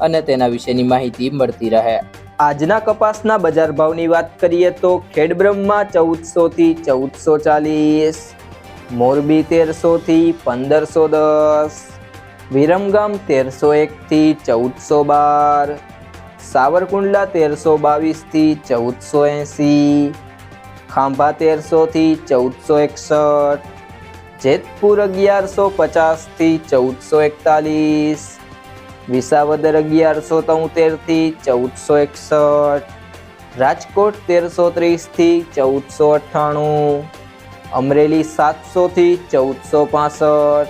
અને તેના વિશેની માહિતી મળતી રહે. આજના કપાસના બજાર ભાવની વાત કરીએ તો ખેડબ્રહ્મમાં ચૌદસો થી ચૌદસો ચાલીસ મોરબી તેરસો થી પંદરસો દસ, વિરમગામ તેરસો એકથી ચૌદસો બાર સાવરકુંડલા તેરસો બાવીસથી ચૌદસો એંસી ખાંભા તેરસોથી ચૌદસો એકસઠ જેતપુર અગિયારસો પચાસથી ચૌદસો એકતાલીસ વિસાવદર અગિયારસો તોતેરથી ચૌદસો એકસઠ. રાજકોટ તેરસો ત્રીસથી ચૌદસો અઠ્ઠાણું. અમરેલી સાતસોથી ચૌદસો પાસઠ.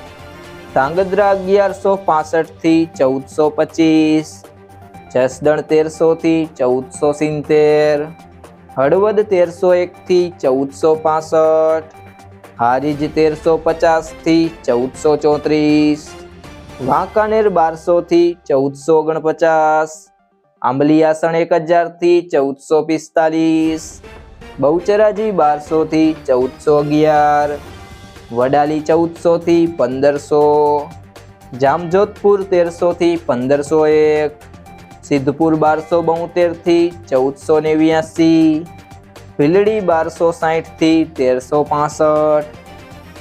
ધાંગધ્રા અગિયારસો પાસઠથી ચૌદસો પચીસ. જસદણ તેરસોથી ચૌદસો સિત્તેર. હળવદ તેરસો એકથી ચૌદસો પાસઠ. હારીજ તેરસો પચાસથી ચૌદસો ચોત્રીસ. વાંકાનેર બારસોથી ચૌદસો ઓગણપચાસ. આંબલીયાસણ એક હજારથી ચૌદસો પિસ્તાલીસ. બહુચરાજી બારસોથી ચૌદસો અગિયાર. વડાલી ચૌદસોથી પંદરસો. જામજોધપુર તેરસોથી પંદરસો એક. સિદ્ધપુર બારસો બોતેરથી ચૌદસો નેવ્યાસી. ભીલડી બારસો સાહીઠથી તેરસો પાસઠ.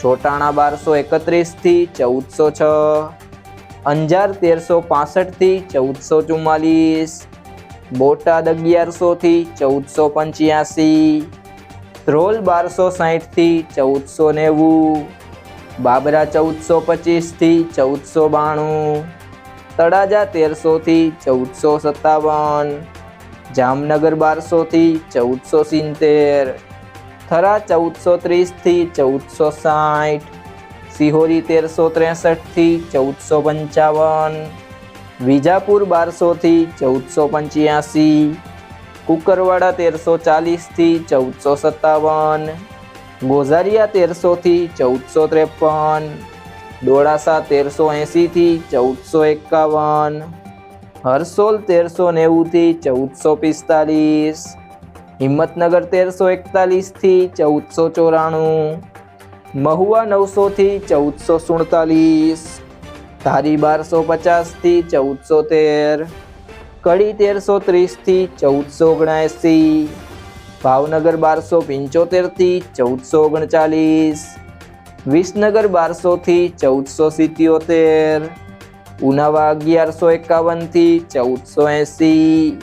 ચોટાણા બારસો એકત્રીસથી ચૌદસો છ. અંજાર તેરસો પાસઠથી ચૌદસો ચુમ્માલીસ, બોટાદ અગિયારસોથી ચૌદસો પંચ્યાસી, ધ્રોલ બારસો સાહીઠથી ચૌદસો નેવું, બાબરા ચૌદસો પચીસથી ચૌદસો બાણું, તળાજા તેરસોથી ચૌદસો સત્તાવન, જામનગર બારસોથી ચૌદસો સિત્તેર, થરા ચૌદસો ત્રીસથી ચૌદસો સાઠ સિહોરી તેરસો ત્રેસઠથી ચૌદસો પંચાવન, વિજાપુર બારસોથી ચૌદસો પંચ્યાસી, કુકરવાડા તેરસો ચાલીસથી ચૌદસો સત્તાવન, ગોઝારિયા તેરસોથી ચૌદસો ત્રેપન, ડોળાસા તેરસો એંસીથી ચૌદસો એકાવન, હરસોલ તેરસો નેવુંથી ચૌદસો પિસ્તાલીસ, હિંમતનગર તેરસો એકતાલીસથી ચૌદસો ચોરાણું મહુવા નવસોથી ચૌદસો સુડતાલીસ, ધારી બારસો પચાસથી ચૌદસો તેર, કડી તેરસો ત્રીસથી ચૌદસો ઓગણએંસી ભાવનગર બારસો પંચોતેરથી ચૌદસો ઓગણચાલીસ, વિસનગર બારસોથી ચૌદસો સિત્યોતેર, ઉનાવા અગિયારસો એકાવનથી ચૌદસો એંસી,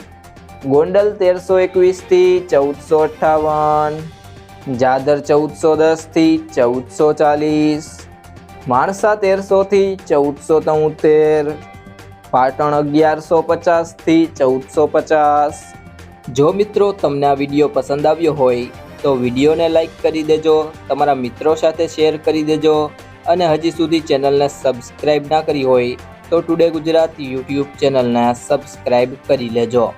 ગોંડલ તેરસો એકવીસથી ચૌદસો અઠ્ઠાવન જાદર ચૌદસો દસથી ચૌદસો ચાલીસ, માણસા તેરસોથી ચૌદસો તોતેર, પાટણ અગિયારસો પચાસથી ચૌદસો પચાસ. જો મિત્રો તમને આ વીડિયો પસંદ આવ્યો હોય, તો વિડીયોને લાઈક કરી દેજો, તમારા મિત્રો સાથે શેર કરી દેજો, અને હજી સુધી ચેનલને સબસ્ક્રાઈબ ના કરી હોય, તો ટુડે ગુજરાત યુટ્યુબ ચેનલને સબસ્ક્રાઈબ કરી લેજો.